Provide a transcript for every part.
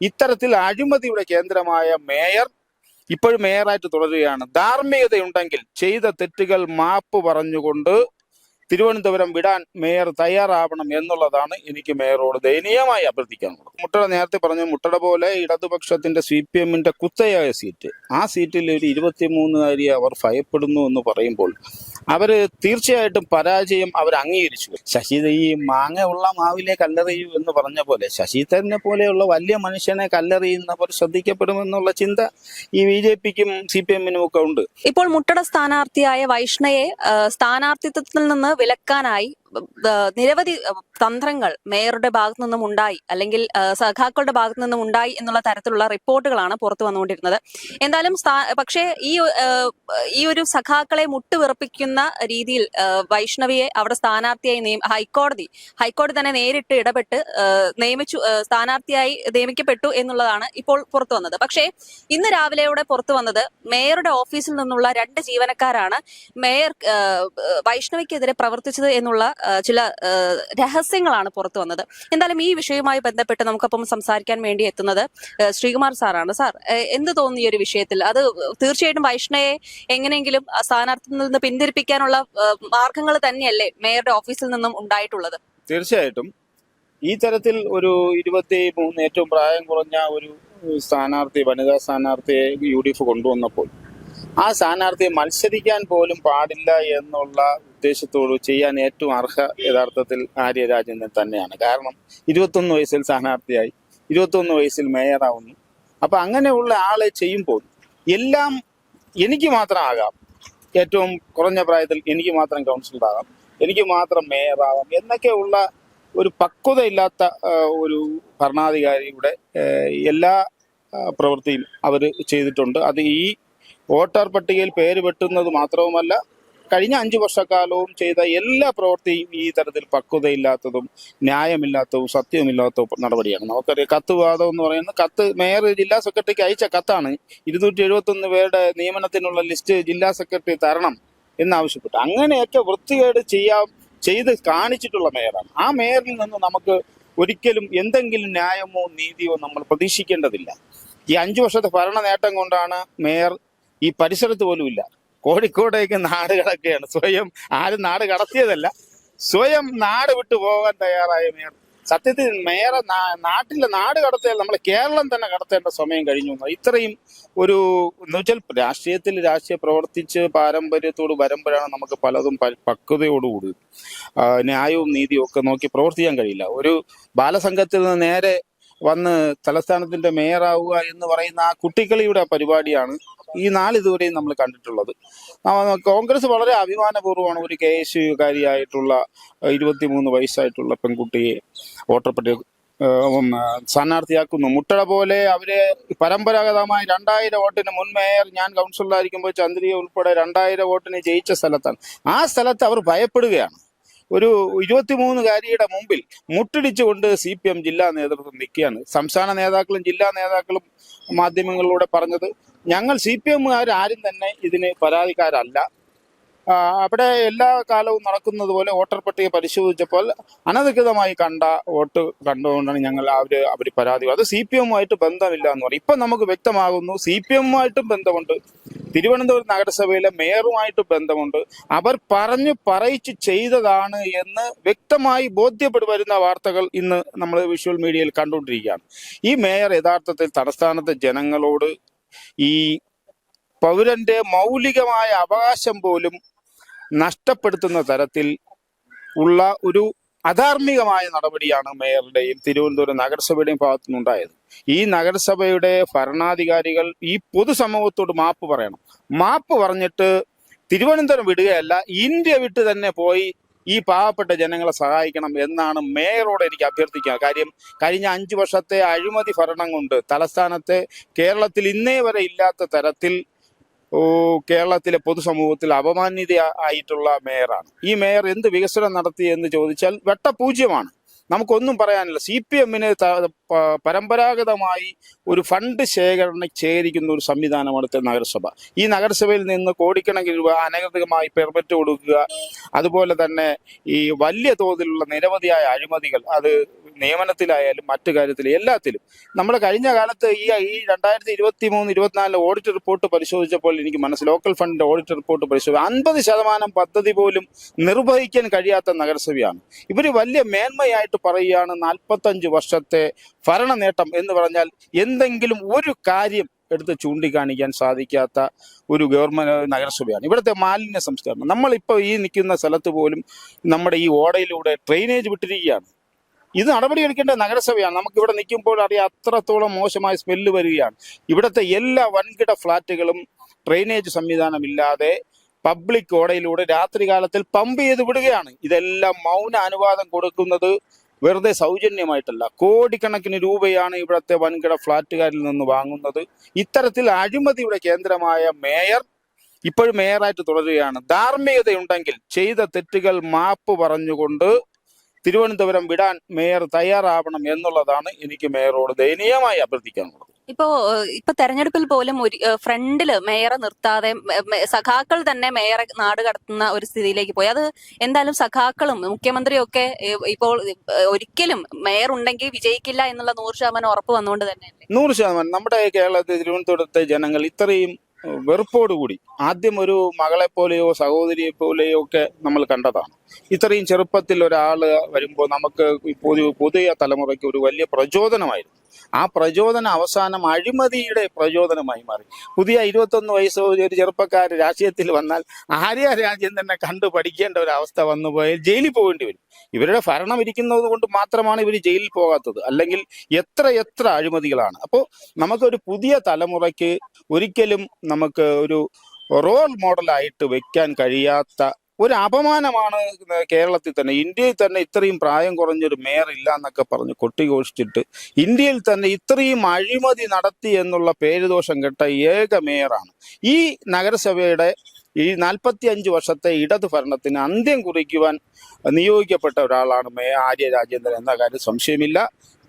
ഇത്തരത്തിൽ അഴിമതിയുടെ കേന്ദ്രമായ മേയർ ഇപ്പോഴും മേയറായിട്ട് തുടരുകയാണ്. ധാർമ്മികതയുണ്ടെങ്കിൽ ചെയ്ത തെറ്റുകൾ മാപ്പ് പറഞ്ഞുകൊണ്ട് തിരുവനന്തപുരം വിടാൻ മേയർ തയ്യാറാവണം എന്നുള്ളതാണ് എനിക്ക് മേയറോട് ദയനീയമായി അഭ്യർത്ഥിക്കാനുള്ളത്. മുട്ടട നേരത്തെ പറഞ്ഞു മുട്ടട പോലെ ഇടതുപക്ഷത്തിന്റെ സി പി എമ്മിന്റെ കുത്തയായ സീറ്റ്. ആ സീറ്റിൽ ഒരു ഇരുപത്തിമൂന്നുകാരിയെ അവർ ഭയപ്പെടുന്നു എന്ന് പറയുമ്പോൾ അവർ തീർച്ചയായിട്ടും പരാജയം അവർ അംഗീകരിച്ചു. ശശി ഈ മാങ്ങ ഉള്ള മാവിലെ കല്ലെറിയൂ എന്ന് പറഞ്ഞ പോലെ ശശിധരനെ പോലെയുള്ള വലിയ മനുഷ്യനെ കല്ലെറിയുന്നവർ ശ്രദ്ധിക്കപ്പെടുമെന്നുള്ള ചിന്ത ഈ ബി ജെ പിക്കും സി പി എമ്മിനും ഒക്കെ ഉണ്ട്. ഇപ്പോൾ മുട്ടട സ്ഥാനാർത്ഥിയായ വൈഷ്ണയെ സ്ഥാനാർത്ഥിത്വത്തിൽ നിന്ന് വിലക്കാനായി നിരവധി തന്ത്രങ്ങൾ മേയറുടെ ഭാഗത്തു നിന്നും ഉണ്ടായി അല്ലെങ്കിൽ സഖാക്കളുടെ ഭാഗത്തു നിന്നും ഉണ്ടായി എന്നുള്ള തരത്തിലുള്ള റിപ്പോർട്ടുകളാണ് പുറത്തു വന്നുകൊണ്ടിരുന്നത്. എന്തായാലും പക്ഷേ ഈ ഈ ഒരു സഖാക്കളെ മുട്ടുവിറപ്പിക്കുന്ന രീതിയിൽ വൈഷ്ണവിയെ അവിടെ സ്ഥാനാർത്ഥിയായി നിയമ ഹൈക്കോടതി ഹൈക്കോടതി തന്നെ നേരിട്ട് ഇടപെട്ട് നിയമിച്ചു സ്ഥാനാർത്ഥിയായി നിയമിക്കപ്പെട്ടു എന്നുള്ളതാണ് ഇപ്പോൾ പുറത്തു വന്നത്. പക്ഷേ ഇന്ന് രാവിലെയോടെ പുറത്തു വന്നത് മേയറുടെ ഓഫീസിൽ നിന്നുള്ള രണ്ട് ജീവനക്കാരാണ് മേയർ വൈഷ്ണവിക്കെതിരെ പ്രവർത്തിച്ചത് എന്നുള്ള ചില രഹസ്യങ്ങളാണ് പുറത്തു വന്നത്. എന്തായാലും ഈ വിഷയവുമായി ബന്ധപ്പെട്ട് നമുക്കപ്പം സംസാരിക്കാൻ വേണ്ടി എത്തുന്നത് ശ്രീകുമാർ സാറാണ്. സാർ എന്ത് തോന്നി ഈ ഒരു വിഷയത്തിൽ? അത് തീർച്ചയായിട്ടും വൈഷ്ണയെ എങ്ങനെയെങ്കിലും സ്ഥാനാർത്ഥി നിന്ന് പിന്തിരിപ്പിക്കാനുള്ള മാർഗങ്ങൾ തന്നെയല്ലേ മേയറുടെ ഓഫീസിൽ നിന്നും ഉണ്ടായിട്ടുള്ളത്? തീർച്ചയായിട്ടും. ഈ തരത്തിൽ ഒരു ഇരുപത്തി മൂന്ന് ഏറ്റവും പ്രായം കുറഞ്ഞ ഒരു സ്ഥാനാർത്ഥി വനിതാ സ്ഥാനാർത്ഥിയെ യു ഡി എഫ് കൊണ്ടുവന്നപ്പോൾ ആ സ്ഥാനാർത്ഥിയെ മത്സരിക്കാൻ പോലും പാടില്ല എന്നുള്ള ഉദ്ദേശത്തോട് ചെയ്യാൻ ഏറ്റവും അർഹ യഥാർത്ഥത്തിൽ ആര്യ രാജേന്ദ്രൻ തന്നെയാണ്. കാരണം ഇരുപത്തൊന്ന് വയസ്സിൽ സ്ഥാനാർത്ഥിയായി ഇരുപത്തൊന്ന് വയസ്സിൽ മേയറാവുന്നു. അപ്പൊ അങ്ങനെയുള്ള ആളെ ചെയ്യുമ്പോൾ എല്ലാം എനിക്ക് മാത്രം ആകാം. ഏറ്റവും കുറഞ്ഞ പ്രായത്തിൽ എനിക്ക് മാത്രം കൗൺസിലർ ആകാം എനിക്ക് മാത്രം മേയറാവാം എന്നൊക്കെയുള്ള ഒരു പക്വതയില്ലാത്ത ഒരു ഭരണാധികാരിയുടെ എല്ലാ പ്രവൃത്തിയും അവർ ചെയ്തിട്ടുണ്ട്. അത് ഈ വോട്ടർ പട്ടികയിൽ പേര് വെട്ടുന്നത് മാത്രവുമല്ല കഴിഞ്ഞ അഞ്ചു വർഷക്കാലവും ചെയ്ത എല്ലാ പ്രവൃത്തിയും ഈ തരത്തിൽ പക്വതയില്ലാത്തതും ന്യായമില്ലാത്തതും സത്യമില്ലാത്തതും നടപടിയാണ്. നമുക്കറിയാം കത്ത് വാദം എന്ന് പറയുന്നത് കത്ത് മേയർ ജില്ലാ സെക്രട്ടറിക്ക് അയച്ച കത്താണ്. ഇരുന്നൂറ്റി എഴുപത്തി ഒന്ന് പേരുടെ നിയമനത്തിനുള്ള ലിസ്റ്റ് ജില്ലാ സെക്രട്ടറി തരണം എന്നാവശ്യപ്പെട്ടു. അങ്ങനെയൊക്കെ വൃത്തികേട് ചെയ്യാം ചെയ്ത് കാണിച്ചിട്ടുള്ള മേയറാണ്. ആ മേയറിൽ നിന്ന് നമുക്ക് ഒരിക്കലും എന്തെങ്കിലും ന്യായമോ നീതിയോ നമ്മൾ പ്രതീക്ഷിക്കേണ്ടതില്ല. ഈ അഞ്ചു വർഷത്തെ ഭരണ നേട്ടം കൊണ്ടാണ് മേയർ ഈ പരിസരത്ത് പോലും ഇല്ല കോഴിക്കോടേക്ക് നാട് കടക്കുകയാണ്. സ്വയം ആരും നാട് കടത്തിയതല്ല. സ്വയം നാട് വിട്ടു പോകാൻ തയ്യാറായ മേയർ. സത്യത്തിൽ മേയറെ നാട്ടിലെ നാട് കടത്തിയാൽ നമ്മൾ കേരളം തന്നെ കടത്തേണ്ട സമയം കഴിഞ്ഞു ഇത്രയും ഒരു എന്നുവെച്ചാൽ രാഷ്ട്രീയത്തിൽ രാഷ്ട്രീയ പ്രവർത്തിച്ച് പാരമ്പര്യത്തോട് വരുമ്പോഴാണ് നമുക്ക് പലതും പക്വതയോടുകൂടി ന്യായവും നീതിയും ഒക്കെ നോക്കി പ്രവർത്തിക്കാൻ കഴിയില്ല. ഒരു ബാലസംഘത്തിൽ നിന്ന് നേരെ വന്ന് തലസ്ഥാനത്തിന്റെ മേയറാവുക എന്ന് പറയുന്ന ആ കുട്ടിക്കളിയുടെ പരിപാടിയാണ് ഈ നാളിതുവരെയും നമ്മൾ കണ്ടിട്ടുള്ളത്. കോൺഗ്രസ് വളരെ അഭിമാനപൂർവമാണ് ഒരു കെ എസ് യുകാരിയായിട്ടുള്ള ഇരുപത്തിമൂന്ന് വയസ്സായിട്ടുള്ള പെൺകുട്ടിയെ വോട്ടർ പട്ടിക ഉം, സ്ഥാനാർത്ഥിയാക്കുന്നു. മുട്ടട പോലെ അവർ പരമ്പരാഗതമായി രണ്ടായിരം വോട്ടിന് മുൻ മേയർ ഞാൻ കൗൺസിലറായിരിക്കുമ്പോൾ ചന്ദ്രിക ഉൾപ്പെടെ രണ്ടായിരം വോട്ടിന് ജയിച്ച സ്ഥലത്താണ്. ആ സ്ഥലത്ത് അവർ ഭയപ്പെടുകയാണ്. ഒരു ഇരുപത്തിമൂന്നുകാരിയുടെ മുമ്പിൽ മുട്ടിടിച്ചുകൊണ്ട് സി പി എം ജില്ലാ നേതൃത്വം നിൽക്കുകയാണ്. സംസ്ഥാന നേതാക്കളും ജില്ലാ നേതാക്കളും മാധ്യമങ്ങളിലൂടെ പറഞ്ഞത് ഞങ്ങൾ സി പി എമ്മുകാർ ആരും തന്നെ ഇതിന് പരാതിക്കാരല്ല. അവിടെ എല്ലാ കാലവും നടക്കുന്നത് പോലെ വോട്ടർ പട്ടിക പരിശോധിച്ചപ്പോൾ അനധികൃതമായി കണ്ട വോട്ട് കണ്ടുകൊണ്ടാണ് ഞങ്ങൾ അവർ അവർ പരാതി അത് സി പി എമ്മുമായിട്ട് ബന്ധമില്ല എന്ന് പറയും. ഇപ്പൊ നമുക്ക് വ്യക്തമാകുന്നു സി പി എമ്മുമായിട്ടും ബന്ധമുണ്ട്. തിരുവനന്തപുരം നഗരസഭയിലെ മേയറുമായിട്ട് ബന്ധമുണ്ട്. അവർ പറഞ്ഞു പറയിച്ചു ചെയ്തതാണ് എന്ന് വ്യക്തമായി ബോധ്യപ്പെടുവരുന്ന വാർത്തകൾ ഇന്ന് നമ്മൾ വിഷ്വൽ മീഡിയയിൽ കണ്ടുകൊണ്ടിരിക്കുകയാണ്. ഈ മേയർ യഥാർത്ഥത്തിൽ തലസ്ഥാനത്തെ ജനങ്ങളോട് ഈ പൗരന്റെ മൗലികമായ അവകാശം പോലും നഷ്ടപ്പെടുത്തുന്ന തരത്തിൽ ഉള്ള ഒരു അധാർമികമായ നടപടിയാണ് മേയറുടെയും തിരുവനന്തപുരം നഗരസഭയുടെയും ഭാഗത്തു നിന്നുണ്ടായത് ഈ നഗരസഭയുടെ ഭരണാധികാരികൾ ഈ പൊതുസമൂഹത്തോട് മാപ്പ് പറയണം. മാപ്പ് പറഞ്ഞിട്ട് തിരുവനന്തപുരം വിടുകയല്ല ഇന്ത്യ വിട്ട് തന്നെ പോയി ഈ പാവപ്പെട്ട ജനങ്ങളെ സഹായിക്കണം എന്നാണ് മേയറോട് എനിക്ക് അഭ്യർത്ഥിക്കുക. കാര്യം കഴിഞ്ഞ അഞ്ചു വർഷത്തെ അഴിമതി ഭരണം കൊണ്ട് തലസ്ഥാനത്തെ കേരളത്തിൽ ഇന്നേ വരെ ഇല്ലാത്ത തരത്തിൽ കേരളത്തിലെ പൊതുസമൂഹത്തിൽ അപമാന്യത ആയിട്ടുള്ള മേയറാണ്. ഈ മേയർ എന്ത് വികസനം നടത്തി എന്ന് ചോദിച്ചാൽ വെട്ടപൂജ്യമാണ്. നമുക്കൊന്നും പറയാനില്ല. സി പി എമ്മിന് പരമ്പരാഗതമായി ഒരു ഫണ്ട് ശേഖരണ ശേഖരിക്കുന്ന ഒരു സംവിധാനമാണ് നഗരസഭ. ഈ നഗരസഭയിൽ നിന്ന് കോടിക്കണക്കിന് രൂപ അനധികമായി പെർമിറ്റ് കൊടുക്കുക അതുപോലെ തന്നെ ഈ വലിയ തോതിലുള്ള നിരവധിയായ അഴിമതികൾ അത് നിയമനത്തിലായാലും മറ്റു കാര്യത്തിലും എല്ലാത്തിലും. നമ്മൾ കഴിഞ്ഞ കാലത്ത് ഈ ഈ രണ്ടായിരത്തി ഇരുപത്തി മൂന്ന് ഇരുപത്തിനാലിലെ ഓഡിറ്റ് റിപ്പോർട്ട് പരിശോധിച്ചപ്പോൾ എനിക്ക് മനസ്സിൽ ലോക്കൽ ഫണ്ടിന്റെ ഓഡിറ്റ് റിപ്പോർട്ട് പരിശോധിച്ചു അൻപത് ശതമാനം പദ്ധതി പോലും നിർവഹിക്കാൻ കഴിയാത്ത നഗരസഭയാണ്. ഇവർ വലിയ മേന്മയായിട്ട് പറയുകയാണ് നാൽപ്പത്തഞ്ച് വർഷത്തെ ഭരണ നേട്ടം എന്ന് പറഞ്ഞാൽ എന്തെങ്കിലും ഒരു കാര്യം എടുത്ത് ചൂണ്ടിക്കാണിക്കാൻ സാധിക്കാത്ത ഒരു ഗവൺമെന്റ് നഗരസഭയാണ്. ഇവിടുത്തെ മാലിന്യ സംസ്കരണം. നമ്മളിപ്പോൾ ഈ നിൽക്കുന്ന സ്ഥലത്ത് പോലും നമ്മുടെ ഈ ഓടയിലൂടെ ഡ്രെയിനേജ് വിട്ടിരിക്കുകയാണ്. ഇത് നടപടിയെടുക്കേണ്ട നഗരസഭയാണ്. നമുക്ക് ഇവിടെ നിൽക്കുമ്പോൾ അറിയാം അത്രത്തോളം മോശമായ സ്മെല്ല് വരികയാണ്. ഇവിടുത്തെ എല്ലാ വൻകിട ഫ്ലാറ്റുകളും ഡ്രെയിനേജ് സംവിധാനമില്ലാതെ പബ്ലിക് ഓടയിലൂടെ രാത്രികാലത്തിൽ പമ്പ് ചെയ്ത് വിടുകയാണ്. ഇതെല്ലാം മൗന അനുവാദം കൊടുക്കുന്നത് വെറുതെ സൗജന്യമായിട്ടല്ല. കോടിക്കണക്കിന് രൂപയാണ് ഇവിടുത്തെ വൻകിട ഫ്ളാറ്റുകാരിൽ നിന്ന് വാങ്ങുന്നത്. ഇത്തരത്തിൽ അഴിമതിയുടെ കേന്ദ്രമായ മേയർ ഇപ്പോഴും മേയറായിട്ട് തുടരുകയാണ്. ധാർമ്മികതയുണ്ടെങ്കിൽ ചെയ്ത തെറ്റുകൾ മാപ്പ് പറഞ്ഞുകൊണ്ട് തിരുവനന്തപുരം വിടാൻ മേയർ തയ്യാറാവണം എന്നുള്ളതാണ് എനിക്ക് മേയറോട് ദയനീയമായി അഭ്യർത്ഥിക്കാനുള്ളത്. ഇപ്പോ ഇപ്പൊ തെരഞ്ഞെടുപ്പിൽ പോലും ഒരു ഫ്രണ്ടിൽ മേയറെ നിർത്താതെ സഖാക്കൾ തന്നെ മേയറെ നാട് കടത്തുന്ന ഒരു സ്ഥിതിയിലേക്ക് പോയി. അത് എന്തായാലും സഖാക്കളും മുഖ്യമന്ത്രിയും ഒക്കെ ഇപ്പോൾ ഒരിക്കലും മേയർ ഉണ്ടെങ്കിൽ വിജയിക്കില്ല എന്നുള്ള നൂറ് ശതമാനം ഉറപ്പ് വന്നുകൊണ്ട് തന്നെ നൂറ് ശതമാനം. നമ്മുടെ കേരളത്തിൽ തിരുവനന്തപുരത്തെ ജനങ്ങൾ ഇത്രയും വെറുപ്പോടുകൂടി. ആദ്യം ഒരു മകളെ പോലെയോ സഹോദരിയെ പോലെയോ ഒക്കെ നമ്മൾ കണ്ടതാണ്. ഇത്രയും ചെറുപ്പത്തിൽ ഒരാൾ വരുമ്പോൾ നമുക്ക് പുതിയ പുതിയ തലമുറയ്ക്ക് ഒരു വലിയ പ്രചോദനമായിരുന്നു. ആ പ്രചോദനം അവസാനം അഴിമതിയുടെ പ്രചോദനമായി മാറി. പുതിയ ഇരുപത്തൊന്ന് വയസ്സ് ഒരു ചെറുപ്പക്കാർ രാഷ്ട്രീയത്തിൽ വന്നാൽ ആര്യ രാജ്യം തന്നെ കണ്ടു പഠിക്കേണ്ട ഒരു അവസ്ഥ വന്നു പോയാൽ ജയിലിൽ പോകേണ്ടി വരും. ഇവരുടെ ഭരണം ഇരിക്കുന്നത് കൊണ്ട് മാത്രമാണ് ഇവർ ജയിലിൽ പോകാത്തത്. അല്ലെങ്കിൽ എത്ര എത്ര അഴിമതികളാണ്. അപ്പോൾ നമുക്കൊരു പുതിയ തലമുറയ്ക്ക് ഒരിക്കലും നമുക്ക് ഒരു റോൾ മോഡലായിട്ട് വെക്കാൻ കഴിയാത്ത ഒരു അപമാനമാണ് കേരളത്തിൽ തന്നെ. ഇന്ത്യയിൽ തന്നെ ഇത്രയും പ്രായം കുറഞ്ഞൊരു മേയർ ഇല്ല എന്നൊക്കെ പറഞ്ഞ് കൊട്ടിഘോഷിച്ചിട്ട് ഇന്ത്യയിൽ തന്നെ ഇത്രയും അഴിമതി നടത്തി എന്നുള്ള പേരുദോഷം കെട്ട ഏക മേയറാണ്. ഈ നഗരസഭയുടെ ഈ നാൽപ്പത്തി അഞ്ച് വർഷത്തെ ഇടത് ഭരണത്തിന് അന്ത്യം കുറിക്കുവാൻ നിയോഗിക്കപ്പെട്ട ഒരാളാണ് മേയർ ആര്യ രാജേന്ദ്രൻ എന്ന കാര്യം സംശയമില്ല.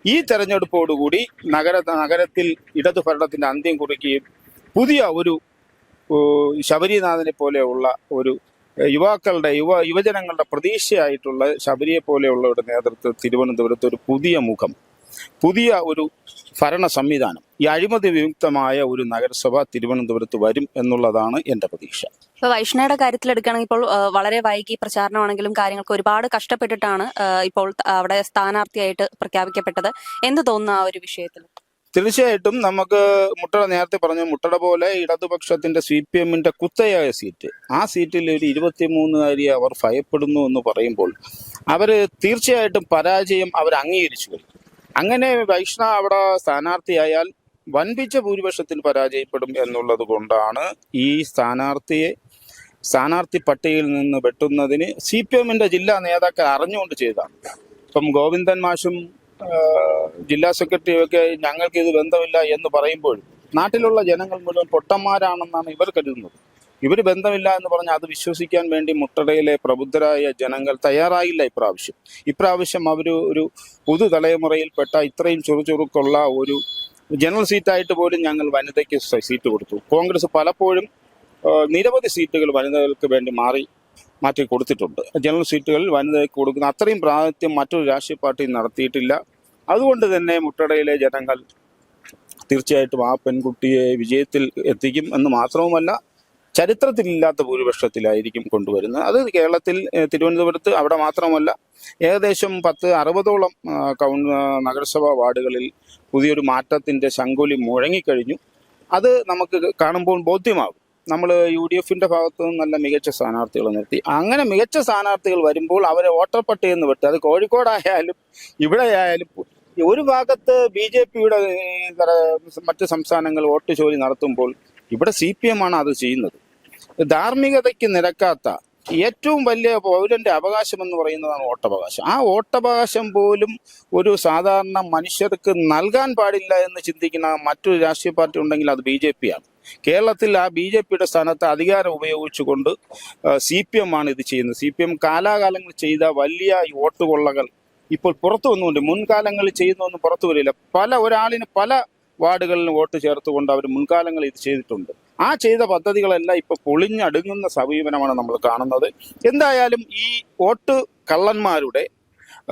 ഈ തെരഞ്ഞെടുപ്പോടുകൂടി നഗര നഗരത്തിൽ ഇടതു ഭരണത്തിന്റെ അന്ത്യം കുറിക്കുകയും പുതിയ ഒരു ശബരിനാഥനെ പോലെയുള്ള ഒരു യുവാക്കളുടെ യുവ യുവജനങ്ങളുടെ പ്രതീക്ഷയായിട്ടുള്ള ശബരിയെ പോലെയുള്ള ഒരു നേതൃത്വം തിരുവനന്തപുരത്ത് ഒരു പുതിയ മുഖം പുതിയ ഒരു ഭരണ സംവിധാനം ഈ അഴിമതി വിമുക്തമായ ഒരു നഗരസഭ തിരുവനന്തപുരത്ത് വരും എന്നുള്ളതാണ് എന്റെ പ്രതീക്ഷ. ഇപ്പൊ വൈഷ്ണയുടെ കാര്യത്തിൽ എടുക്കുകയാണെങ്കിൽ ഇപ്പോൾ വളരെ വൈകി പ്രചാരണമാണെങ്കിലും കാര്യങ്ങൾക്ക് ഒരുപാട് കഷ്ടപ്പെട്ടിട്ടാണ് ഇപ്പോൾ അവിടെ സ്ഥാനാർത്ഥിയായിട്ട് പ്രഖ്യാപിക്കപ്പെട്ടത്. എന്ത് തോന്നുന്നു ആ ഒരു വിഷയത്തിൽ? തീർച്ചയായിട്ടും നമുക്ക് മുട്ടട നേരത്തെ പറഞ്ഞ മുട്ടട പോലെ ഇടതുപക്ഷത്തിന്റെ സി പി എമ്മിന്റെ കുത്തയായ സീറ്റ്. ആ സീറ്റിൽ ഒരു ഇരുപത്തിമൂന്നുകാരിയെ അവർ ഭയപ്പെടുന്നു എന്ന് പറയുമ്പോൾ അവർ തീർച്ചയായിട്ടും പരാജയം അവർ അംഗീകരിച്ചു അങ്ങനെ വൈഷ്ണ അവിടെ സ്ഥാനാർത്ഥിയായാൽ വൻപിച്ച ഭൂരിപക്ഷത്തിൽ പരാജയപ്പെടും എന്നുള്ളത് കൊണ്ടാണ് ഈ സ്ഥാനാർത്ഥിയെ സ്ഥാനാർത്ഥി പട്ടികയിൽ നിന്ന് വെട്ടുന്നതിന് സി പി എമ്മിന്റെ ജില്ലാ നേതാക്കൾ അറിഞ്ഞുകൊണ്ട് ചെയ്തതാണ്. ഇപ്പം ഗോവിന്ദൻ മാഷും ജില്ലാ സെക്രട്ടറിയൊക്കെ ഞങ്ങൾക്ക് ഇത് ബന്ധമില്ല എന്ന് പറയുമ്പോൾ നാട്ടിലുള്ള ജനങ്ങൾ മുഴുവൻ പൊട്ടന്മാരാണെന്നാണ് ഇവർ കരുതുന്നത്. ഇവർ ബന്ധമില്ല എന്ന് പറഞ്ഞ് അത് വിശ്വസിക്കാൻ വേണ്ടി മുട്ടടയിലെ പ്രബുദ്ധരായ ജനങ്ങൾ തയ്യാറായില്ല ഇപ്രാവശ്യം. ഇപ്രാവശ്യം അവർ ഒരു പുതുതലമുറയിൽപ്പെട്ട ഇത്രയും ചുറുചുറുക്കുള്ള ഒരു ജനറൽ സീറ്റായിട്ട് പോലും ഞങ്ങൾ വനിതയ്ക്ക് സീറ്റ് കൊടുത്തു. കോൺഗ്രസ് പലപ്പോഴും നിരവധി സീറ്റുകൾ വനിതകൾക്ക് വേണ്ടി മാറി മാറ്റി കൊടുത്തിട്ടുണ്ട്. ജനറൽ സീറ്റുകളിൽ വനിതയ്ക്ക് കൊടുക്കുന്ന അത്രയും പ്രാതിനിധ്യം മറ്റൊരു രാഷ്ട്രീയ പാർട്ടിയും നടത്തിയിട്ടില്ല. അതുകൊണ്ട് തന്നെ മുട്ടടയിലെ ജനങ്ങൾ തീർച്ചയായിട്ടും ആ പെൺകുട്ടിയെ വിജയത്തിൽ എത്തിക്കും എന്ന് മാത്രവുമല്ല ചരിത്രത്തിലില്ലാത്ത ഭൂരിപക്ഷത്തിലായിരിക്കും കൊണ്ടുവരുന്നത്. അത് കേരളത്തിൽ തിരുവനന്തപുരത്ത് അവിടെ മാത്രമല്ല ഏകദേശം പത്ത് അറുപതോളം കൗ നഗരസഭാ വാർഡുകളിൽ പുതിയൊരു മാറ്റത്തിന്റെ ശങ്കുലി മുഴങ്ങിക്കഴിഞ്ഞു. അത് നമുക്ക് കാണുമ്പോൾ ബോധ്യമാകും. നമ്മൾ യു ഡി എഫിന്റെ ഭാഗത്തു നിന്ന് നല്ല മികച്ച സ്ഥാനാർത്ഥികൾ നിർത്തി. അങ്ങനെ മികച്ച സ്ഥാനാർത്ഥികൾ വരുമ്പോൾ അവരെ വോട്ടർ പട്ടികയിൽ നിന്ന് വിട്ട് അത് കോഴിക്കോടായാലും ഇവിടെ ആയാലും ഒരു ഭാഗത്ത് ബി ജെ പിയുടെ മറ്റ് സംസ്ഥാനങ്ങൾ വോട്ട് ചോരി നടത്തുമ്പോൾ ഇവിടെ സി പി എം ആണ് അത് ചെയ്യുന്നത്. ധാർമ്മികതയ്ക്ക് നിരക്കാത്ത ഏറ്റവും വലിയ പൗരന്റെ അവകാശം എന്ന് പറയുന്നതാണ് വോട്ടവകാശം. ആ വോട്ടവകാശം പോലും ഒരു സാധാരണ മനുഷ്യർക്ക് നൽകാൻ പാടില്ല എന്ന് ചിന്തിക്കുന്ന മറ്റൊരു രാഷ്ട്രീയ പാർട്ടി ഉണ്ടെങ്കിൽ അത് ബി ജെ പി ആണ് കേരളത്തിൽ ആ ബി ജെ പിയുടെ സ്ഥാനത്ത് അധികാരം ഉപയോഗിച്ചുകൊണ്ട് സി പി എം ആണ് ഇത് ചെയ്യുന്നത്. സി പി എം കാലാകാലങ്ങൾ ചെയ്ത വലിയ വോട്ട് കൊള്ളകൾ ഇപ്പോൾ പുറത്തു വന്നുകൊണ്ട് മുൻകാലങ്ങളിൽ ചെയ്യുന്നൊന്നും പുറത്തു വരില്ല. പല ഒരാളിന് പല വാർഡുകളിലും വോട്ട് ചേർത്തുകൊണ്ട് അവർ മുൻകാലങ്ങളിൽ ഇത് ചെയ്തിട്ടുണ്ട്. ആ ചെയ്ത പദ്ധതികളെല്ലാം ഇപ്പൊ പൊളിഞ്ഞടുങ്ങുന്ന സമീപനമാണ് നമ്മൾ കാണുന്നത്. എന്തായാലും ഈ വോട്ട് കള്ളന്മാരുടെ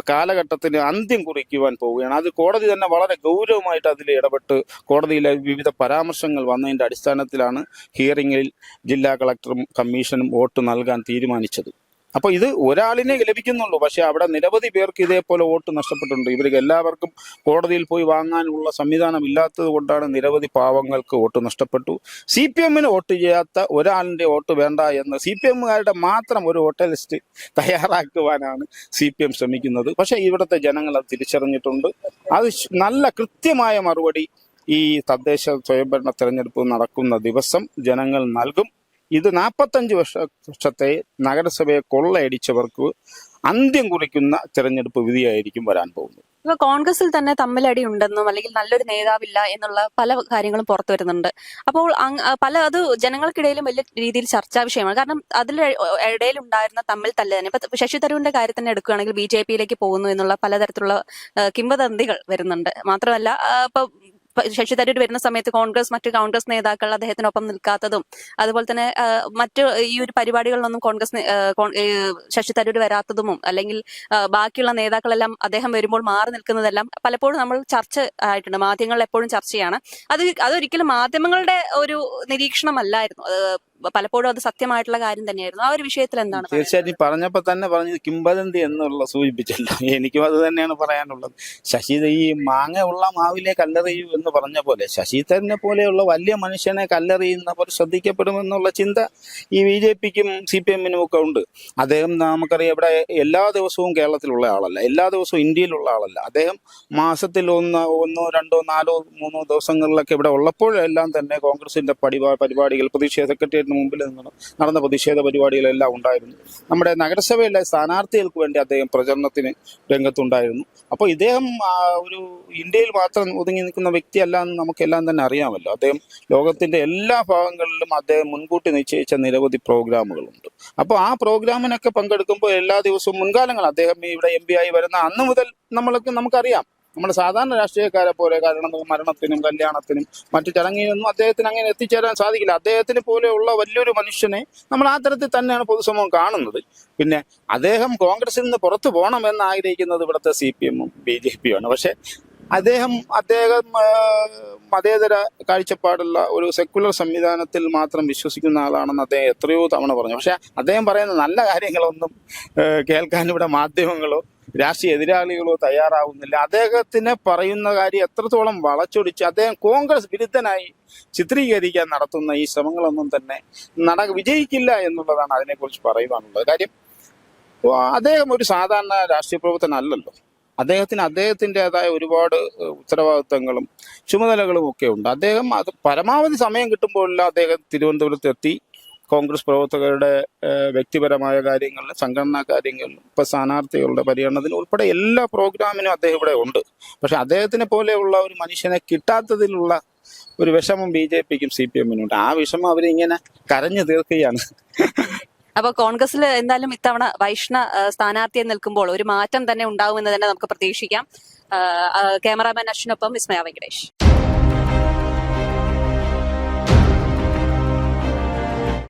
കാലഘട്ടത്തിന് അന്ത്യം കുറിക്കുവാൻ പോവുകയാണ്. അത് കോടതി തന്നെ വളരെ ഗൗരവമായിട്ട് അതിൽ ഇടപെട്ട് കോടതിയിലെ വിവിധ പരാമർശങ്ങൾ വന്നതിന്റെ അടിസ്ഥാനത്തിലാണ് ഹിയറിംഗിൽ ജില്ലാ കളക്ടറും കമ്മീഷനും വോട്ട് നൽകാൻ തീരുമാനിച്ചത്. അപ്പോൾ ഇത് ഒരാളിനെ ലഭിക്കുന്നുള്ളൂ. പക്ഷെ അവിടെ നിരവധി പേർക്ക് ഇതേപോലെ വോട്ട് നഷ്ടപ്പെട്ടിട്ടുണ്ട്. ഇവർക്ക് എല്ലാവർക്കും കോടതിയിൽ പോയി വാങ്ങാനുള്ള സംവിധാനം ഇല്ലാത്തത് കൊണ്ടാണ് നിരവധി പാവങ്ങൾക്ക് വോട്ട് നഷ്ടപ്പെട്ടു. സി പി എമ്മിന് വോട്ട് ചെയ്യാത്ത ഒരാളിന്റെ വോട്ട് വേണ്ട എന്ന് സി പി എമ്മുകാരുടെ മാത്രം ഒരു വോട്ടർ ലിസ്റ്റ് തയ്യാറാക്കുവാനാണ് സി പി എം ശ്രമിക്കുന്നത്. പക്ഷേ ഇവിടുത്തെ ജനങ്ങൾ അത് തിരിച്ചറിഞ്ഞിട്ടുണ്ട്. അത് നല്ല കൃത്യമായ മറുപടി ഈ തദ്ദേശ സ്വയംഭരണ തെരഞ്ഞെടുപ്പ് നടക്കുന്ന ദിവസം ജനങ്ങൾ നൽകും. ഇത് നാൽപ്പത്തഞ്ച് വർഷ വർഷത്തെ നഗരസഭയെ കൊള്ളയടിച്ചവർക്ക് അന്ത്യം കുറിക്കുന്ന തെരഞ്ഞെടുപ്പ് വിധിയായിരിക്കും വരാൻ പോകുന്നത്. ഇപ്പൊ കോൺഗ്രസിൽ തന്നെ തമ്മിലടി ഉണ്ടെന്നും അല്ലെങ്കിൽ നല്ലൊരു നേതാവില്ല എന്നുള്ള പല കാര്യങ്ങളും പുറത്തു വരുന്നുണ്ട്. അപ്പോൾ പല അത് ജനങ്ങൾക്കിടയിലും വലിയ രീതിയിൽ ചർച്ചാ വിഷയമാണ്. കാരണം അതിൽ ഇടയിൽ ഉണ്ടായിരുന്ന തമ്മിൽ തല്ല് തന്നെ ഇപ്പൊ ശശി തരൂരിന്റെ കാര്യം തന്നെ എടുക്കുകയാണെങ്കിൽ ബി ജെ പിയിലേക്ക് പോകുന്നു എന്നുള്ള പലതരത്തിലുള്ള കിംവദന്തികൾ വരുന്നുണ്ട്. മാത്രമല്ല ഇപ്പൊ ശശി തരൂർ വരുന്ന സമയത്ത് കോൺഗ്രസ് മറ്റ് കോൺഗ്രസ് നേതാക്കൾ അദ്ദേഹത്തിനൊപ്പം നിൽക്കാത്തതും അതുപോലെ തന്നെ മറ്റു ഈ ഒരു പരിപാടികളിലൊന്നും കോൺഗ്രസ് ശശി തരൂർ വരാത്തതും അല്ലെങ്കിൽ ബാക്കിയുള്ള നേതാക്കളെല്ലാം അദ്ദേഹം വരുമ്പോൾ മാറി നിൽക്കുന്നതെല്ലാം പലപ്പോഴും നമ്മൾ ചർച്ച ആയിട്ടുണ്ട് മാധ്യമങ്ങളിൽ എപ്പോഴും ചർച്ചയാണ്. അത് അതൊരിക്കലും മാധ്യമങ്ങളുടെ ഒരു നിരീക്ഷണമല്ലായിരുന്നു. പലപ്പോഴും അത് സത്യമായിട്ടുള്ള കാര്യം തന്നെയായിരുന്നു. ആ ഒരു വിഷയത്തിൽ എന്താണ്? തീർച്ചയായിട്ടും പറഞ്ഞപ്പോ തന്നെ പറഞ്ഞത് കിംബദന്തി എന്നുള്ള സൂചിപ്പിച്ചല്ലോ എനിക്കും അത് തന്നെയാണ് പറയാനുള്ളത്. ശശി ഈ മാങ്ങ ഉള്ള മാവിലെ കല്ലെറിയൂ എന്ന് പറഞ്ഞ പോലെ ശശി തന്നെ പോലെയുള്ള വലിയ മനുഷ്യനെ കല്ലെറിയുന്നവർ ശ്രദ്ധിക്കപ്പെടുമെന്നുള്ള ചിന്ത ഈ ബി ജെ പിക്കും സി പി എമ്മിനും ഒക്കെ ഉണ്ട്. അദ്ദേഹം നമുക്കറിയാം ഇവിടെ എല്ലാ ദിവസവും കേരളത്തിലുള്ള ആളല്ല എല്ലാ ദിവസവും ഇന്ത്യയിലുള്ള ആളല്ല. അദ്ദേഹം മാസത്തിൽ ഒന്ന് ഒന്നോ രണ്ടോ നാലോ മൂന്നോ ദിവസങ്ങളിലൊക്കെ ഇവിടെ ഉള്ളപ്പോഴെല്ലാം തന്നെ കോൺഗ്രസിന്റെ പരിപാ- പരിപാടികൾ പ്രതിഷേധ സെക്രട്ടേറിയറ്റിന് മുമ്പിൽ നിന്നും നടന്ന പ്രതിഷേധ പരിപാടികളെല്ലാം ഉണ്ടായിരുന്നു. നമ്മുടെ നഗരസഭയിലെ സ്ഥാനാർത്ഥികൾക്ക് വേണ്ടി അദ്ദേഹം പ്രചരണത്തിന് രംഗത്തുണ്ടായിരുന്നു. അപ്പോൾ ഇദ്ദേഹം ഒരു ഇന്ത്യയിൽ മാത്രം ഒതുങ്ങി നിൽക്കുന്ന വ്യക്തിയല്ല എന്ന് നമുക്കെല്ലാം തന്നെ അറിയാമല്ലോ. അദ്ദേഹം ലോകത്തിന്റെ എല്ലാ ഭാഗങ്ങളിലും അദ്ദേഹം മുൻകൂട്ടി നിശ്ചയിച്ച നിരവധി പ്രോഗ്രാമുകളുണ്ട്. അപ്പോൾ ആ പ്രോഗ്രാമിനൊക്കെ പങ്കെടുക്കുമ്പോൾ എല്ലാ ദിവസവും മുൻകാലങ്ങൾ അദ്ദേഹം ഇവിടെ എം ആയി വരുന്ന അന്ന് മുതൽ നമ്മൾക്ക് നമുക്കറിയാം. നമ്മുടെ സാധാരണ രാഷ്ട്രീയക്കാരെ പോലെ കാരണം മരണത്തിനും കല്യാണത്തിനും മറ്റു ചടങ്ങിനൊന്നും അദ്ദേഹത്തിന് അങ്ങനെ എത്തിച്ചേരാൻ സാധിക്കില്ല. അദ്ദേഹത്തിന് പോലെയുള്ള വലിയൊരു മനുഷ്യനെ നമ്മൾ ആ തരത്തിൽ തന്നെയാണ് പൊതുസമൂഹം കാണുന്നത്. പിന്നെ അദ്ദേഹം കോൺഗ്രസിൽ നിന്ന് പുറത്തു പോകണമെന്ന് ആഗ്രഹിക്കുന്നത് ഇവിടുത്തെ സി പി എമ്മും ബി ജെ പിയുമാണ് പക്ഷെ അദ്ദേഹം അദ്ദേഹം മതേതര കാഴ്ചപ്പാടുള്ള ഒരു സെക്കുലർ സംവിധാനത്തിൽ മാത്രം വിശ്വസിക്കുന്ന ആളാണെന്ന് അദ്ദേഹം എത്രയോ തവണ പറഞ്ഞു. പക്ഷെ അദ്ദേഹം പറയുന്ന നല്ല കാര്യങ്ങളൊന്നും കേൾക്കാൻ ഇവിടെ മാധ്യമങ്ങളോ രാഷ്ട്രീയ എതിരാളികളോ തയ്യാറാവുന്നില്ല. അദ്ദേഹത്തിന് പറയുന്ന കാര്യം എത്രത്തോളം വളച്ചൊടിച്ച് അദ്ദേഹം കോൺഗ്രസ് വിരുദ്ധനായി ചിത്രീകരിക്കാൻ നടത്തുന്ന ഈ ശ്രമങ്ങളൊന്നും തന്നെ നട വിജയിക്കില്ല എന്നുള്ളതാണ് അതിനെക്കുറിച്ച് പറയുവാനുള്ളത്. കാര്യം അദ്ദേഹം ഒരു സാധാരണ രാഷ്ട്രീയ പ്രവർത്തനമല്ലല്ലോ അദ്ദേഹത്തിന് അദ്ദേഹത്തിന്റെതായ ഒരുപാട് ഉത്തരവാദിത്തങ്ങളും ചുമതലകളും ഒക്കെ ഉണ്ട്. അദ്ദേഹം അത് പരമാവധി സമയം കിട്ടുമ്പോഴെല്ലാം അദ്ദേഹം തിരുവനന്തപുരത്ത് എത്തി കോൺഗ്രസ് പ്രവർത്തകരുടെ വ്യക്തിപരമായ കാര്യങ്ങളിലും സംഘടനാ കാര്യങ്ങളിലും ഇപ്പൊ സ്ഥാനാർത്ഥികളുടെ പര്യടനത്തിലും ഉൾപ്പെടെ എല്ലാ പ്രോഗ്രാമിനും അദ്ദേഹം ഇവിടെ ഉണ്ട്. പക്ഷെ അദ്ദേഹത്തിനെ പോലെയുള്ള ഒരു മനുഷ്യനെ കിട്ടാത്തതിലുള്ള ഒരു വിഷമം ബി ജെ പിക്കും സി പി എമ്മിനും ഉണ്ട്. ആ വിഷമം അവരിങ്ങനെ കരഞ്ഞു തീർക്കുകയാണ്. അപ്പൊ കോൺഗ്രസിൽ എന്തായാലും ഇത്തവണ വൈഷ്ണ സ്ഥാനാർത്ഥിയെ നിൽക്കുമ്പോൾ ഒരു മാറ്റം തന്നെ ഉണ്ടാവുമെന്ന് തന്നെ നമുക്ക് പ്രതീക്ഷിക്കാം. ക്യാമറാമാൻ അശ്വിനൊപ്പം വിസ്മയ വെങ്കടേഷ്.